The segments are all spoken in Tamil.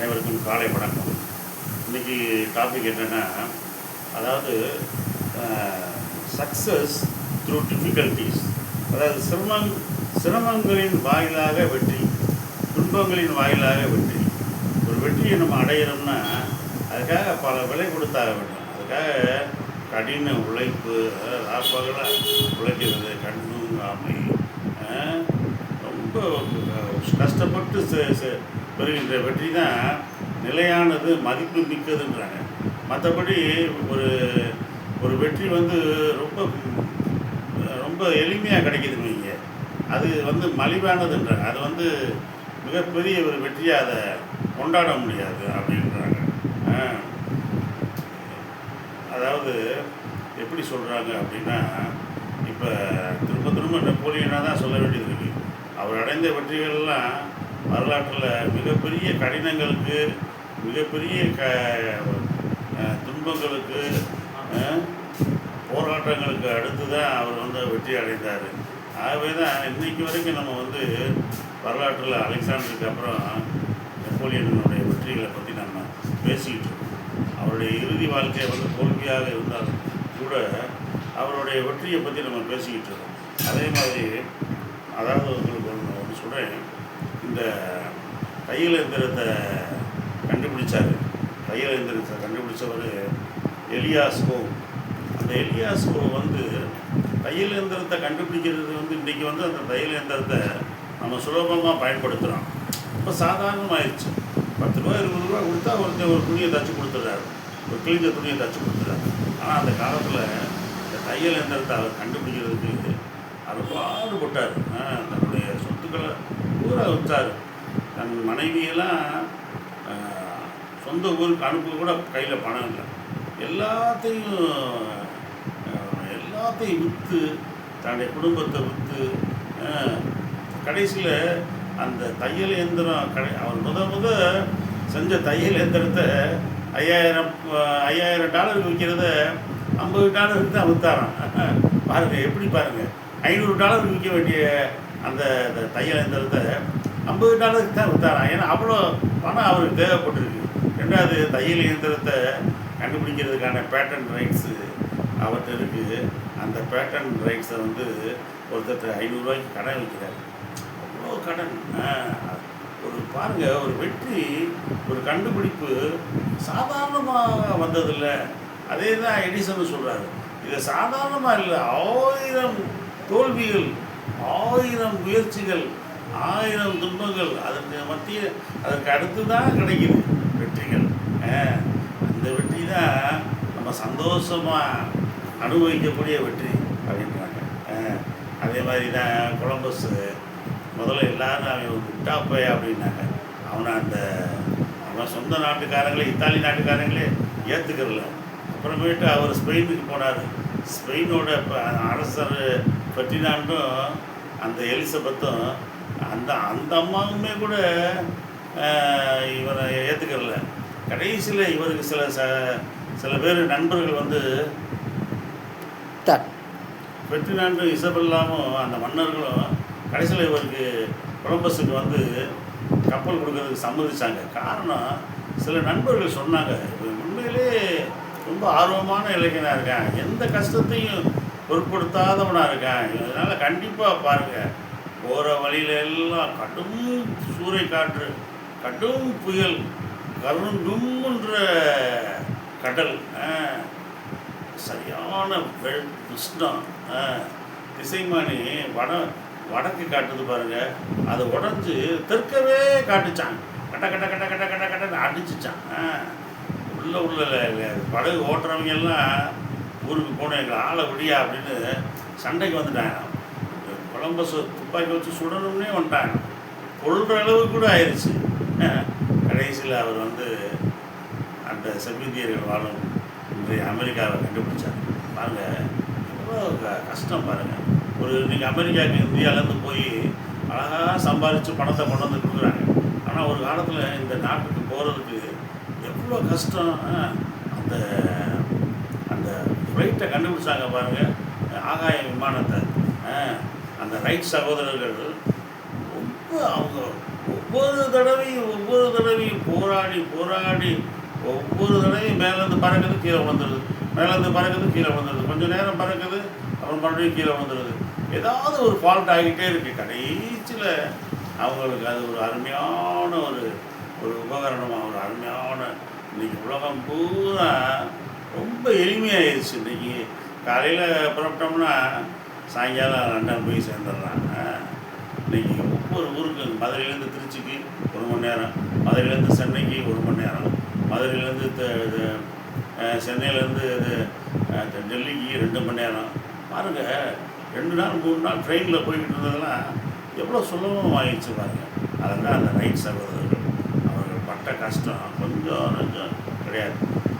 அனைவருக்கும் காலை வணக்கம். இன்றைக்கி டாபிக் என்னென்னா அதாவது சக்ஸஸ் த்ரூ டிஃபிகல்ட்டிஸ் அதாவது சிரமங் சிரமங்களின் வாயிலாக வெற்றி துன்பங்களின் வாயிலாக வெற்றி. ஒரு வெற்றியை நம்ம அடையிறோம்னா அதுக்காக பல விலை கொடுத்தாக வேண்டும். அதுக்காக கடின உழைப்பு அதாவது ராப்பகலாக உழைக்கிறது கண்ணுங்காமை ஆஹ், ரொம்ப கஷ்டப்பட்டு பெறுகின்ற வெற்றி தான் நிலையானது மதிப்பு மிக்கதுன்றாங்க. மற்றபடி ஒரு ஒரு வெற்றி வந்து ரொம்ப ரொம்ப எளிமையாக கிடைக்குதுன்னு வைங்க. அது வந்து மலிவானதுன்றாங்க. அது வந்து மிகப்பெரிய ஒரு வெற்றியாக அதை கொண்டாட முடியாது அப்படின்றாங்க. அதாவது எப்படி சொல்கிறாங்க அப்படின்னா இப்போ திரும்ப திரும்ப நெப்போலியனாக தான் சொல்ல வேண்டியது இருக்குது அவர் அடைந்த வெற்றிகள்லாம் வரலாற்றில் மிகப்பெரிய கடினங்களுக்கு மிகப்பெரிய க துன்பங்களுக்கு போராட்டங்களுக்கு அடுத்து தான் அவர் வந்து வெற்றி அடைந்தார். ஆகவே தான் இன்றைக்கு வரைக்கும் நம்ம வந்து வரலாற்றில் அலெக்சாண்டருக்கு அப்புறம் நெப்போலியனுடைய வெற்றிகளை பற்றி நம்ம பேசிக்கிட்டு இருக்கோம். அவருடைய இறுதி வாழ்க்கை வந்து தோல்வியாக இருந்தால் கூட அவருடைய வெற்றியை பற்றி நம்ம பேசிக்கிட்டு இருக்கோம். அதே மாதிரி அதாவது உங்களுக்கு ஒன்று ஒன்று சொல்கிறேன் இந்த தையல் எந்திரத்தை கண்டுபிடிச்சார். தையல் எந்திரத்தை கண்டுபிடிச்சவர் எலியாஸ்கோ அந்த எலியாஸ்கோ வந்து தையல் எந்திரத்தை கண்டுபிடிக்கிறது வந்து இன்றைக்கி வந்து அந்த தையல் எந்திரத்தை நம்ம சுலபமாக பயன்படுத்துகிறோம் இப்போ சாதாரணமாகிடுச்சு பத்து ரூபா இருபது ரூபா கொடுத்தா ஒருத்தர் ஒரு துணியை தச்சு கொடுத்துட்றாரு ஒரு கிழிஞ்ச துணியை தச்சு கொடுத்துட்றாரு ஆனால் அந்த காலத்தில் இந்த தையல் எந்திரத்தை அவர் கண்டுபிடிக்கிறதுக்கு அவர் பாடுபட்டார். தன்னுடைய சொத்துக்களை ஊரை விற்றார் தன் மனைவியெல்லாம் சொந்த ஊருக்கு அனுப்ப கூட கையில் பணம் இல்லை. எல்லாத்தையும் எல்லாத்தையும் விற்று தன்னுடைய குடும்பத்தை விற்று கடைசியில் அந்த தையல் இயந்திரம் கடை அவர் முத முத செஞ்ச தையல் இயந்திரத்தை ஐயாயிரம் ஐயாயிரம் டாலருக்கு விற்கிறத ஐம்பது டாலருக்கு தான் விற்றாராம் பாருங்கள் எப்படி பாருங்கள் ஐநூறு டாலருக்கு விற்க வேண்டிய அந்த தையல் இயந்திரத்தை ஐம்பது டாலருக்கு தான் விற்றாரான் ஏன்னா அவ்வளோ பணம் அவருக்கு தேவைப்பட்டிருக்கு. ரெண்டாவது தையல் இயந்திரத்தை கண்டுபிடிக்கிறதுக்கான பேட்டன் ரைட்ஸு அவர்கிட்ட இருக்குது அந்த பேட்டன் ரைட்ஸை வந்து ஒருத்தர் ஐநூறுரூவாய்க்கு கடன் வைக்கிறார் அவ்வளோ கடன். ஒரு பாருங்க ஒரு வெற்றி ஒரு கண்டுபிடிப்பு சாதாரணமாக வந்ததில்லை. அதே தான் எடிசன் சொல்கிறாரு இது சாதாரணமாக இல்லை ஆயிரம் தோல்விகள் ஆயிரம் முயற்சிகள் ஆயிரம் துன்பங்கள் அதற்கு மத்திய அதற்கு அடுத்து தான் கிடைக்குது வெற்றிகள். அந்த வெற்றி தான் நம்ம சந்தோஷமாக அனுபவிக்கக்கூடிய வெற்றி அப்படின்றாங்க. அதே மாதிரி தான் கொலம்பஸ் முதல்ல எல்லாரும் அவன் குட்டாப்பே அப்படின்னாங்க. அவனை அந்த அவன் சொந்த நாட்டுக்காரங்களே இத்தாலி நாட்டுக்காரங்களே ஏற்றுக்கிறல அப்புறமேட்டு அவர் ஸ்பெயினுக்கு போனார். ஸ்பெயினோட அரசர் பெட்டினாண்டும் அந்த எலிசபெத்தும் அந்த அந்த அம்மாவுமே கூட இவரை ஏற்றுக்கிறல கடைசியில் இவருக்கு சில ச சில பேர் நண்பர்கள் வந்து பெர்டினாண்டு இசபெல்லாமும் அந்த மன்னர்களும் கடைசியில் இவருக்கு கொலம்பஸுக்கு வந்து கப்பல் கொடுக்கறதுக்கு சம்மதிச்சாங்க. காரணம் சில நண்பர்கள் சொன்னாங்க இவன் உண்மையிலே ரொம்ப ஆர்வமான இளைஞனாக இருக்கான். எந்த கஷ்டத்தையும் பொருட்படுத்தாதவனாக இருக்கான் இதனால் கண்டிப்பாக பாருங்கள் போகிற வழியில எல்லாம் கடும் சூறை காற்று கடும் புயல் கருண்டும்ன்ற கடல் ஆ. சரியான வெள் உஷ்ணம் ஆ. திசைமானி வட வடக்கு காட்டுது பாருங்க அது உடஞ்சி தெற்கவே காட்டுச்சான் கட்ட கட்ட கட்ட கட்ட கட்ட கட்ட அடிச்சுச்சான் ஆ. உள்ள உள்ள படகு ஓட்டுறவங்க எல்லாம் ஊருக்கு போனோம் எங்களை ஆளை விடியா அப்படின்னு சண்டைக்கு வந்துட்டாங்க. கொலம்பஸ் துப்பாக்கி வச்சு சுடணும்னே வந்துட்டாங்க. கொள்கிற அளவு கூட ஆயிடுச்சு கடைசியில் அவர் வந்து அந்த செவ்விந்தியர்கள் வாழும் இன்றைய அமெரிக்காவை கண்டுபிடிச்சார். பாருங்கள் எவ்வளோ க- கஷ்டம் பாருங்கள் ஒரு இன்றைக்கி அமெரிக்காவுக்கு இந்தியாவிலேருந்து போய் அழகாக சம்பாதிச்சு பணத்தை கொண்டு வந்து கொடுக்குறாங்க. ஆனால் ஒரு காலத்தில் இந்த நாட்டுக்கு போகிறதுக்கு எவ்வளோ கஷ்டம் ஆ, அந்த ரைட்டை கண்டுபிடிச்சாங்க பாருங்கள் ஆகாய விமானத்தை. அந்த ரைட் சகோதரர்கள் ரொம்ப அவங்க ஒவ்வொரு தடவையும் ஒவ்வொரு தடவையும் போராடி போராடி ஒவ்வொரு தடவையும் மேலேருந்து பறக்குது கீழே விழுந்துருது. மேலேருந்து பறக்குது கீழே விழுந்துருது. கொஞ்சம் நேரம் பறக்குது அப்புறம் மறுபடியும் கீழே வந்துடுது ஏதாவது ஒரு ஃபால்ட் ஆகிட்டே இருக்குது கடைசியில் அவங்களுக்கு அது ஒரு அருமையான ஒரு ஒரு உபகரணமாக ஒரு அருமையான இன்னைக்கு உலகம் பூரா ரொம்ப எளிமையாயிருச்சு இன்றைக்கி காலையில் புறப்பட்டோம்னா சாயங்காலம் லண்டன் போய் சேர்ந்துடுறாங்க. இன்னைக்கு ஒவ்வொரு ஊருக்கு மதுரையிலேருந்து திருச்சிக்கு ஒரு மணி நேரம் மதுரையிலேருந்து சென்னைக்கு ஒரு மணி நேரம் மதுரையிலேருந்து த- இது, சென்னையிலேருந்து இது டெல்லிக்கு ரெண்டு மணி நேரம். பாருங்கள் ரெண்டு நாள் மூணு நாள் ட்ரெயினில் போய்கிட்டு இருந்ததெல்லாம் எவ்வளோ சுலபமாக ஆயிடுச்சு பாருங்க. அதெல்லாம் அந்த ரைட் சகோதரர்கள் அவர்கள் பட்ட கஷ்டம் கொஞ்சம் கொஞ்சம் கிடையாது.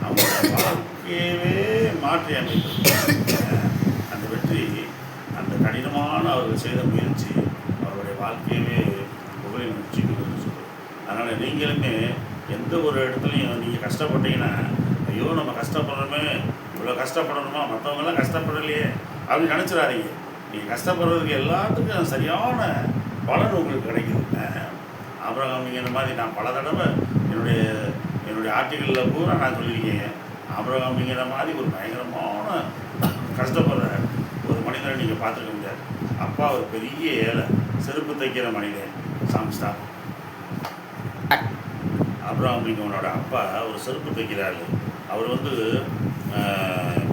அவங்களோட வாழ்க்கையவே மாற்றி அமைத்தது. அந்த வெற்றி அந்த கடினமான அவர்கள் செய்த முயற்சி அவருடைய வாழ்க்கையவே புகழின் உச்சிக்கு சொல்லுவோம் அதனால் நீங்களுமே எந்த ஒரு இடத்துலையும் நீங்கள் கஷ்டப்பட்டீங்கன்னா ஐயோ நம்ம கஷ்டப்படுறோமே இவ்வளோ கஷ்டப்படணுமா? மற்றவங்களாம் கஷ்டப்படலையே அப்படின்னு நினச்சிடாதீங்க. நீங்கள் கஷ்டப்படுறதுக்கு எல்லாத்துக்கும் சரியான பலன் உங்களுக்கு கிடைக்குதுங்க அப்புறம் நீங்கள் இந்த மாதிரி நான் பல தடவை என்னுடைய என்னுடைய ஆர்டிகளில் பூரா நான் சொல்லியிருக்கேன். ஆபிரகாமிங்கிற மாதிரி ஒரு பயங்கரமான கஷ்டப்படுற ஒரு மனிதனை நீங்கள் பார்த்துருக்க முடியாது. அப்பா ஒரு பெரிய ஏழை செருப்பு தைக்கிற மனிதன் சாம்ஸ்டா அப்படிங்கவனோட அப்பா ஒரு செருப்பு தைக்கிறாரு. அவர் வந்து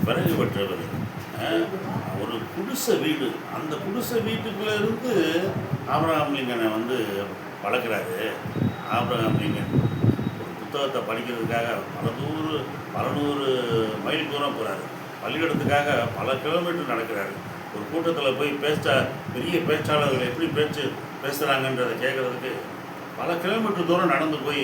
பிறகு பெற்றவர் ஒரு குடிசை வீடு. அந்த குடிசை வீட்டுக்குள்ளே இருந்து ஆபிரகாம் லிங்கனை வந்து வளர்க்குறாரு. Abraham Lincoln. புத்தகத்தை படிக்கிறதுக்காக பல நூறு பல நூறு மைல் தூரம் போகிறாரு பள்ளிக்கூடத்துக்காக பல கிலோமீட்டர் நடக்கிறாரு. ஒரு கூட்டத்தில் போய் பேச பெரிய பேச்சாளர்கள் எப்படி பேச்சு பேசுகிறாங்கன்றதை கேட்குறதுக்கு பல கிலோமீட்டர் தூரம் நடந்து போய்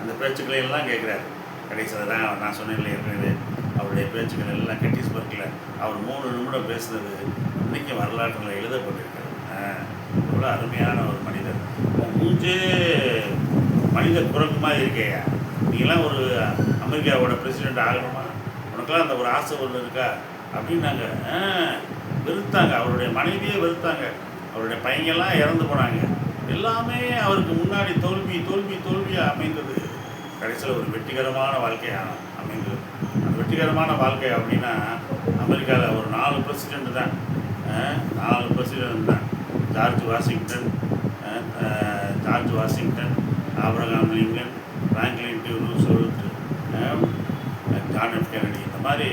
அந்த பேச்சுக்களை எல்லாம் கேட்குறாரு கடைசியில் தான் நான் சொன்னேன் ஏற்கனவே அவருடைய பேச்சுக்கள் எல்லாம் கெட்டிஸ்பர்க்கில் அவர் மூணு நிமிடம் பேசுனது இன்றைக்கி வரலாற்றில் எழுதப்பட்டிருக்கிறது இவ்வளோ அருமையான ஒரு மனிதர். மூஞ்சே மனித குரங்கு மாதிரி இருக்கேயா? நீங்களாம் ஒரு அமெரிக்காவோட பிரசிடெண்ட் ஆகணுமா? உனக்கெல்லாம் அந்த ஒரு ஆசை ஒன்று இருக்கா? அப்படின்னாங்க. ஆ, வெறுத்தாங்க. அவருடைய மனைவியே வெறுத்தாங்க. அவருடைய பையங்கெல்லாம் இறந்து போனாங்க. எல்லாமே அவருக்கு முன்னாடி தோல்வி தோல்வி தோல்வியாக அமைந்தது. கடைசியில் ஒரு வெற்றிகரமான வாழ்க்கையாக அமைந்தது. அந்த வெற்றிகரமான வாழ்க்கை அப்படின்னா அமெரிக்காவில் ஒரு நாலு பிரசிடெண்ட் தான். நாலு பிரசிடெண்ட் தான். George Washington George Washington Abraham Lincoln Franklin D சொல்லிட்டு ஜான் எஃப் கெனடி இந்த மாதிரி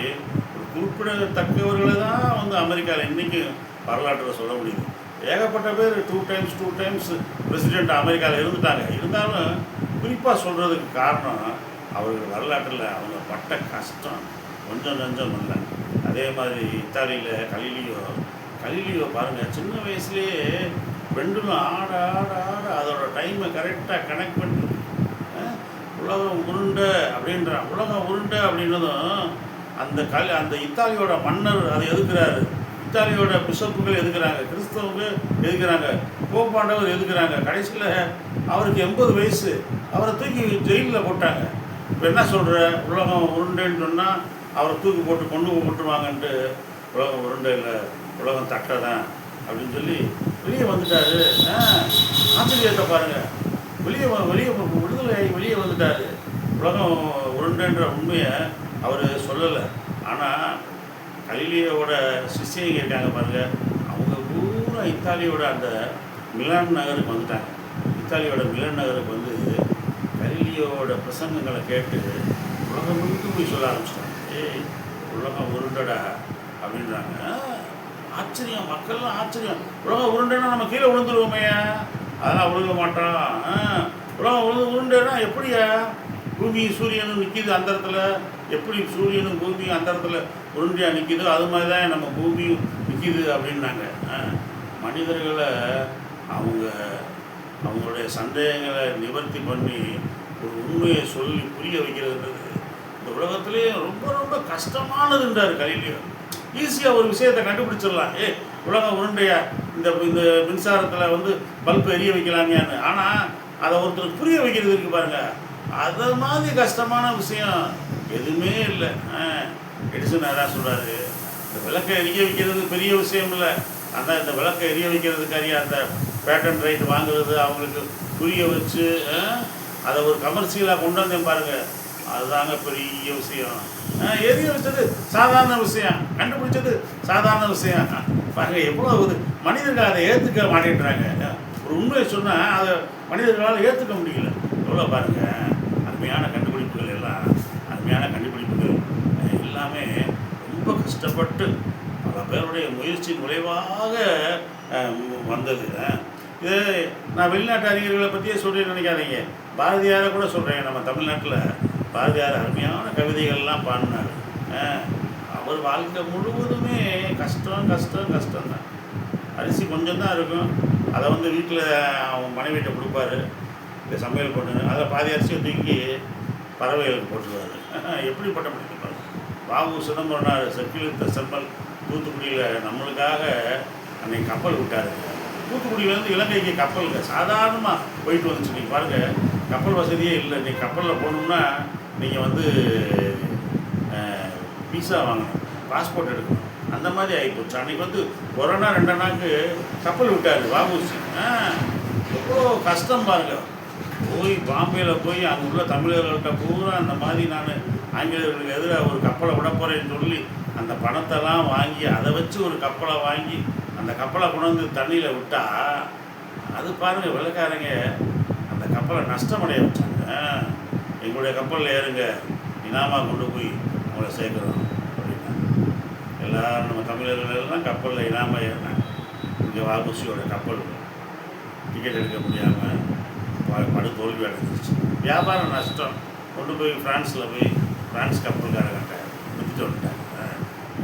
ஒரு குறிப்பிடத்தக்கவர்களை தான் வந்து அமெரிக்காவில் இன்றைக்கும் வரலாற்றில் சொல்ல முடியுது. ஏகப்பட்ட பேர் two times two times president அமெரிக்காவில் இருந்துட்டாங்க. இருந்தாலும் குறிப்பாக சொல்கிறதுக்கு காரணம் அவர்கள் வரலாற்றில் அவங்க பட்ட கஷ்டம் கொஞ்சம் நஞ்சம் இல்லை அதே மாதிரி இத்தாலியில் கலிலியோ கலிலியோ பாருங்கள் சின்ன வயசுலேயே பெண்டுலும் ஆட ஆட ஆட அதோட டைமை கரெக்டாக கனெக்ட் பண்ணி உலகம் உருண்டை அப்படின்றான் உலகம் உருண்டை அப்படின்னதும் அந்த கல் அந்த இத்தாலியோட மன்னர் அதை எதுக்குறாரு இத்தாலியோட பிஷப்புகள் எதுக்குறாங்க கிறிஸ்தவங்க எதுக்குறாங்க போப்பாண்டவர் எதுக்குறாங்க கடைசியில் அவருக்கு எண்பது வயசு. அவரை தூக்கி ஜெயிலில் போட்டாங்க. இப்போ என்ன சொல்கிற உலகம் உருண்டைன்னு சொன்னால் அவரை தூக்கி போட்டு கொண்டு போட்டுருவாங்கன்ட்டு உலகம் உருண்டை இல்லை உலகம் தட்டை தான் அப்படின்னு சொல்லி வெளியே வந்துட்டாரு. ஆச்சரியத்தை பாருங்கள் வெளியே வ- வெளியே விடுதலை வெளியே வந்துட்டாரு. உலகம் உருண்டைன்ற உண்மையை அவர் சொல்லலை. ஆனால் கலிலியோட சிஷ்யங்க இருக்காங்க பாருங்கள் அவங்க பூரா இத்தாலியோட அந்த மிலான் நகருக்கு வந்துட்டாங்க. இத்தாலியோட மிலான் நகருக்கு வந்து கலிலியோட பிரசங்கங்களை கேட்டு உலகம் முழுக்க போய் சொல்ல ஆரம்பிச்சிட்டாங்க. ஏய் உலகம் உருண்டடா அப்படின்றாங்க. ஆச்சரியம். மக்கள்லாம் ஆச்சரியம். உலகம் உருண்டைன்னா நம்ம கீழே விழுந்துருவோமையா? அதெல்லாம் விழுக மாட்டோம் ஆ, உலகம் உரு உருண்டைன்னா எப்படியா? பூமி சூரியனும் நிற்கிது அந்த இடத்துல. எப்படி சூரியனும் பூமியும் அந்த இடத்துல உருண்டையாக நிற்கிதோ அது மாதிரி தான் நம்ம பூமியும் நிற்கிது அப்படின்னாங்க. ஆ, மனிதர்களை அவங்க அவங்களுடைய சந்தேகங்களை நிவர்த்தி பண்ணி ஒரு உண்மையை சொல்லி புரிய வைக்கிறதுன்றது இந்த உலகத்துலேயே ரொம்ப ரொம்ப கஷ்டமானதுன்றார் கலிலியோ. ஈஸியாக ஒரு விஷயத்தை கண்டுபிடிச்சிடலாம். ஏ உலகம் உருண்டையா? இந்த இந்த மின்சாரத்தில் வந்து பல்ப் எரிய வைக்கலாங்கன்னு ஆனால் அதை ஒருத்தருக்கு புரிய வைக்கிறது இருக்கு பாருங்க. அதை மாதிரி கஷ்டமான விஷயம் எதுவுமே இல்லை. எடிசன் அதான் சொல்கிறாரு இந்த விளக்கை எரிய வைக்கிறது பெரிய விஷயம் இல்லை. அந்த இந்த விளக்கை எரிய வைக்கிறதுக்காரிய அந்த பேட்டன் ரைட் வாங்குறது அவங்களுக்கு புரிய வச்சு அதை ஒரு கமர்ஷியலாக கொண்டு வந்தேன் பாருங்க. அதுதாங்க பெரிய விஷயம். எரிய வச்சது சாதாரண விஷயம். கண்டுபிடிச்சது சாதாரண விஷயம். பாருங்கள் எவ்வளோ இது? மனிதர்கள் அதை ஏற்றுக்க மாட்டேன்றாங்க. ஒரு உண்மையை சொன்னால் அதை மனிதர்களால் ஏற்றுக்க முடியல. எவ்வளோ பாருங்கள் அருமையான கண்டுபிடிப்புகள் எல்லாம் அருமையான கண்டுபிடிப்புகள் எல்லாமே ரொம்ப கஷ்டப்பட்டு பல பேருடைய முயற்சி நுழைவாக வந்தது. இது நான் வெளிநாட்டு அறிஞர்களை பற்றியே சொல்லி நினைக்காதீங்க. பாரதியாரை கூட சொல்கிறேன் நம்ம தமிழ்நாட்டில். பாரதியார் அருமையான கவிதைகள்லாம் பாடினார். ஆ அவர் வாழ்க்கை முழுவதுமே கஷ்டம் கஷ்டம் கஷ்டம்தான். அரிசி கொஞ்சம் தான் இருக்கும். அதை வந்து வீட்டில் அவன் மனைவிட்ட கொடுப்பாரு. இந்த சமையல் பண்ணு அதை பாதி அரிசியை தூக்கி பறவைகளுக்கு போட்டுருவாரு. எப்படிப்பட்ட மனிதன் பாருங்க பாபு சிதம்பரனார் செக்கிலித்த செம்மல் தூத்துக்குடியில் நம்மளுக்காக அன்னைக்கு கப்பல் விட்டாரு. தூத்துக்குடியிலேருந்து இலங்கைக்கு கப்பலுங்க சாதாரணமாக போயிட்டு வந்துச்சு நீங்கள் பாருங்கள் கப்பல் வசதியே இல்லை. நீங்கள் கப்பலில் போகணும்னா நீங்கள் வந்து விசா வாங்கணும். பாஸ்போர்ட் எடுக்கணும். அந்த மாதிரி ஆகிப்போச்சு அன்னைக்கு வந்து கொரோனா ரெண்டு நாளுக்கு கப்பல் விட்டார் வாபூசி ஆ எவ்வளோ கஷ்டம் பாருங்க. போய் பாம்பேயில் போய் அங்கே உள்ள தமிழர்கள்ட்ட பூரா அந்த மாதிரி நான் ஆங்கிலேயர்களுக்கு எதிராக ஒரு கப்பலை விட போகிறேன்னு சொல்லி அந்த பணத்தெல்லாம் வாங்கி அதை வச்சு ஒரு கப்பலை வாங்கி அந்த கப்பலை கொண்டு வந்து தண்ணியில் விட்டா அது பாருங்கள் வெள்ளக்காரங்க அந்த கப்பலை நஷ்டமடைய வச்சாங்க. எங்களுடைய கப்பலில் ஏறுங்க. இனாமா கொண்டு போய் உங்களை சேர்க்குறோம் அப்படின்னா. எல்லாரும் நம்ம தமிழர்கள் எல்லாம் கப்பலில் இல்லாமல் ஏறினாங்க இங்கே வாபூசியோட கப்பல் டிக்கெட் எடுக்க முடியாமல் படு தோல்வி அடைஞ்சிருச்சு. வியாபாரம் நஷ்டம். கொண்டு போய் ஃப்ரான்ஸில் போய் ஃப்ரான்ஸ் கப்பல்காரங்கிட்ட விற்றுட்டு வந்துட்டாங்க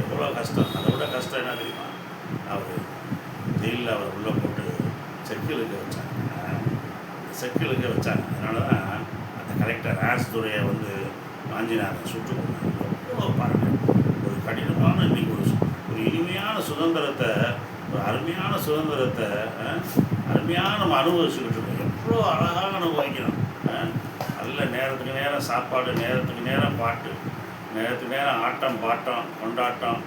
எவ்வளோ கஷ்டம்? அதை விட கஷ்டம் என்ன தெரியுமா? அவர் ஜெயிலில் அவர் உள்ளே போட்டு செக்கில் இருக்க வச்சாங்க. செக்கில் இருக்க வச்சாங்க. அதனால தான் அந்த கலெக்டர் ஆஸ் துறையை வந்து வாஞ்சினாரன் சுட்டு கொண்டாங்க எவ்வளோ பாருங்கள் ஒரு கடினமான இன்னைக்கு ஒரு ஒரு இனிமையான சுதந்திரத்தை ஒரு அருமையான சுதந்திரத்தை அஹ், அருமையாக நம்ம அனுபவிச்சுக்கிட்டு இருக்கோம். எவ்வளோ அழகாக அனுபவிக்கணும் நல்ல நேரத்துக்கு நேரம் சாப்பாடு நேரத்துக்கு நேரம் பாட்டு நேரத்துக்கு நேரம் ஆட்டம் பாட்டம் கொண்டாட்டம்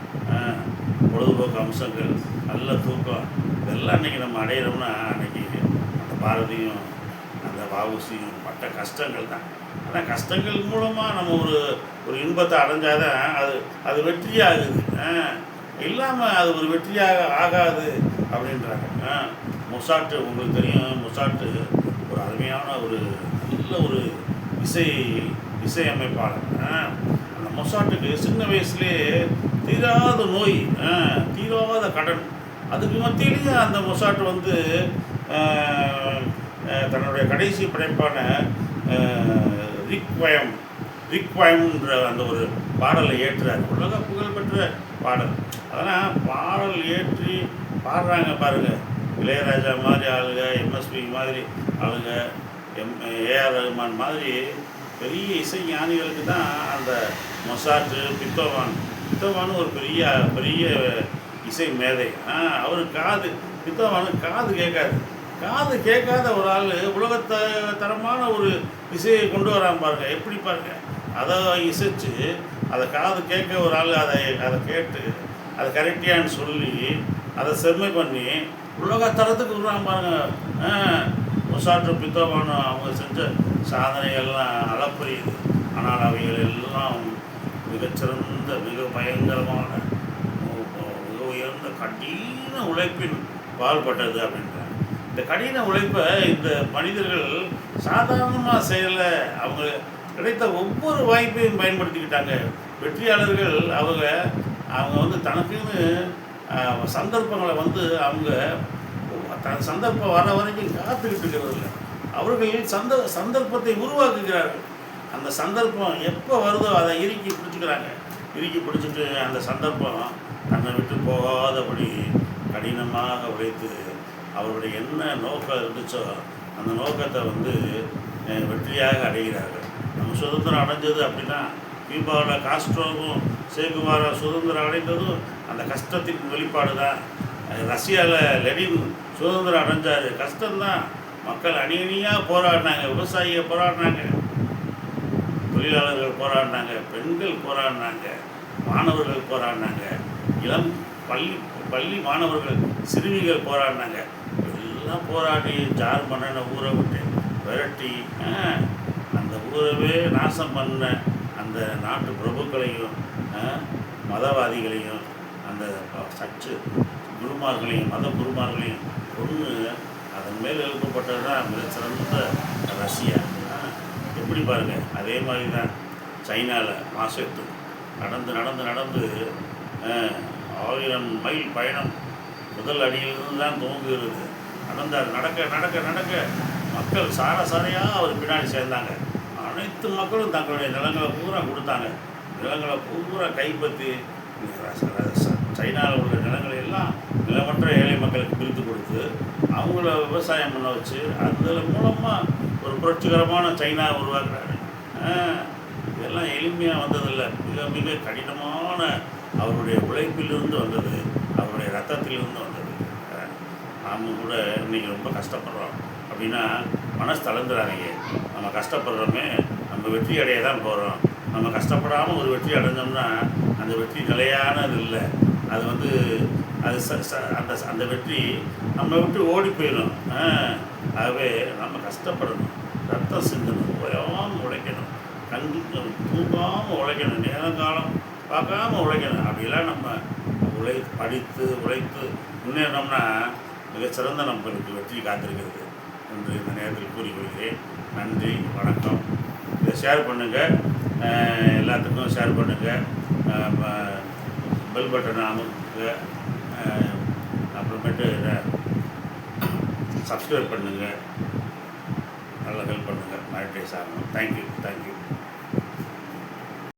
பொழுதுபோக்கு அம்சங்கள் நல்ல தூக்கம் இதெல்லாம் அன்றைக்கி நம்ம அடையிறோம்னா அன்றைக்கி அந்த பாரதியும் அந்த வாவுசியும் பட்ட கஷ்டங்கள் தான். ஆனால் கஷ்டங்கள் மூலமாக நம்ம ஒரு ஒரு இன்பத்தை அடைஞ்சாதான் அது அது வெற்றியாகுது. இல்லாமல் அது ஒரு வெற்றியாக ஆகாது அப்படின்றாங்க. ஆ, மொசாட்டு உங்களுக்கு தெரியும் மொசாட்டு ஒரு அருமையான ஒரு நல்ல ஒரு இசை இசையமைப்பாளர் அமைப்பாளர். அந்த மொசாட்டுக்கு சின்ன வயசுலேயே தீராத நோய் ஆ, தீராத கடன். அதுக்கு மத்தியிலேயும் அந்த மொசாட்டு வந்து தன்னுடைய கடைசி படைப்பான ரிக்வயம் ரிக்வயம்ன்ற அந்த ஒரு பாடலை ஏற்றுறார். உலக புகழ்பெற்ற பாடல். அதெல்லாம் பாடல் ஏற்றி பாடுறாங்க பாருங்கள் இளையராஜா மாதிரி ஆளுங்க எம்எஸ்பி மாதிரி ஆளுங்க எம் ஏஆர் ரஹ்மான் மாதிரி பெரிய இசை ஞானிகளுக்கு தான் அந்த மொசாட்டு பித்தோவான். பித்தவான் ஒரு பெரிய பெரிய இசை மேதை. ஆ அவர் காது பித்தவானு காது கேட்காது. காது கேட்காத ஒரு ஆள் உலகத்த தரமான ஒரு இசையை கொண்டு வரான் பாருங்க. எப்படி பாருங்க? அதை இசைச்சு அதை காது கேட்க ஒரு ஆள் அதை அதை கேட்டு அதை கரெக்டியான்னு சொல்லி அதை செம்மை பண்ணி உலக தரத்துக்கு விடுறாங்க பாருங்க. முசாற்று பித்தமான அவங்க செஞ்ச சாதனைகள்லாம் அளப்புரியுது. ஆனால் அவைகள் எல்லாம் மிகச்சிறந்த மிக பயங்கரமான மிக உயர்ந்த கடின உழைப்பின் பால்பட்டது அப்படின்றாங்க. இந்த கடின உழைப்பை இந்த மனிதர்கள் சாதாரணமாக செய்யலை. அவங்க கிடைத்த ஒவ்வொரு வாய்ப்பையும் பயன்படுத்திக்கிட்டாங்க. வெற்றியாளர்கள் அவங்க அவங்க வந்து தனக்குன்னு சந்தர்ப்பங்களை வந்து அவங்க தன் சந்தர்ப்பம் வர வரைக்கும் காத்துக்கிட்டு இருக்கிறது இல்லை அவர்கள் சந்த சந்தர்ப்பத்தை உருவாக்குகிறார்கள். அந்த சந்தர்ப்பம் எப்போ வருதோ அதை இறுக்கி பிடிச்சிக்கிறாங்க. இறுக்கி பிடிச்சிட்டு அந்த சந்தர்ப்பம் தன்னை விட்டு போகாதபடி கடினமாக உழைத்து அவருடைய என்ன நோக்கம் இருந்துச்சோ அந்த நோக்கத்தை வந்து வெற்றியாக அடைகிறார்கள். நம்ம சுதந்திரம் அடைஞ்சது அப்படின்னா கியூபாவில் காஸ்ட்ரோவும் சேகுவாரா சுதந்திரம் அடைந்ததும் அந்த கஷ்டத்தின் வெளிப்பாடு தான். ரஷ்யாவில் லெனின் சுதந்திரம் அடைஞ்சார். கஷ்டம்தான். மக்கள் அணி அணியாக போராடினாங்க விவசாயிகள் போராடினாங்க தொழிலாளர்கள் போராடினாங்க பெண்கள் போராடினாங்க மாணவர்கள் போராடினாங்க இளம் பள்ளி பள்ளி மாணவர்கள் சிறுமிகள் போராடினாங்க. தான் போராடி ஜார் பண்ணன ஊரை விட்டு விரட்டி ஆ, ஊரவே நாசம் பண்ண அந்த நாட்டு பிரபுக்களையும் மதவாதிகளையும் அந்த சச்சு குருமார்களையும் மத குருமார்களையும் கொண்டு அதன் மேல் எழுப்பப்பட்டது தான் மிக சிறந்த ரஷ்யா எப்படி பாருங்கள் அதே மாதிரி தான் சைனாவில் மாசெட்டு நடந்து நடந்து நடந்து ஆயிரம் மைல் பயணம் முதல் அடியிலிருந்து தான் துவங்குகிறது. நடந்தார். நடக்க நடக்க நடக்க. மக்கள் சார சாரையாக அவர் பின்னாடி சேர்ந்தாங்க. அனைத்து மக்களும் தங்களுடைய நிலங்களை பூரா கொடுத்தாங்க. நிலங்களை பூரா கைப்பற்றி சைனாவில் உள்ள நிலங்களை எல்லாம் நிலமற்ற ஏழை மக்களுக்கு பிரித்து கொடுத்து அவங்கள விவசாயம் பண்ண வச்சு அதில் மூலமாக ஒரு புரட்சிகரமான சைனா உருவாக்குறாரு. இதெல்லாம் எளிமையாக வந்ததில்லை. மிக மிக கடினமான அவருடைய உழைப்பிலிருந்து வந்தது. அவருடைய ரத்தத்திலிருந்து வந்தது. நாம கூட இன்றைக்கி ரொம்ப கஷ்டப்படுறோம். அப்படின்னா மனசு தளர்ந்துடாதீங்க நம்ம கஷ்டப்படுறோமே நம்ம வெற்றி அடைய தான் போகிறோம் நம்ம கஷ்டப்படாமல் ஒரு வெற்றி அடைஞ்சோம்னா அந்த வெற்றி நிலையானது இல்லை. அது வந்து அது ச ச- அந்த அந்த வெற்றி நம்ம விட்டு ஓடி போயிடும் ஆகவே நம்ம கஷ்டப்படணும். ரத்தம் சிந்தணும். உயவாமல் உழைக்கணும். கண்டு தூங்காமல் உழைக்கணும். நேரம் காலம் பார்க்காம உழைக்கணும். அப்படிலாம் நம்ம உழை படித்து உழைத்து முன்னேறினோம்னா மிகச்சிறந்த நம்மளுக்கு வெற்றி காத்திருக்கிறது என்று இந்த நேரத்தில் கூறிக்கொள்கிறேன். நன்றி வணக்கம். இதை ஷேர் பண்ணுங்கள் எல்லாத்துக்கும் ஷேர் பண்ணுங்கள் பெல் பட்டனை அமுக்குங்க. அப்புறமேட்டு சப்ஸ்கிரைப் பண்ணுங்கள் நல்லா ஹெல்ப் பண்ணுங்கள் மானிட்டைஸ் ஆகணும் தேங்க்யூ தேங்க்யூ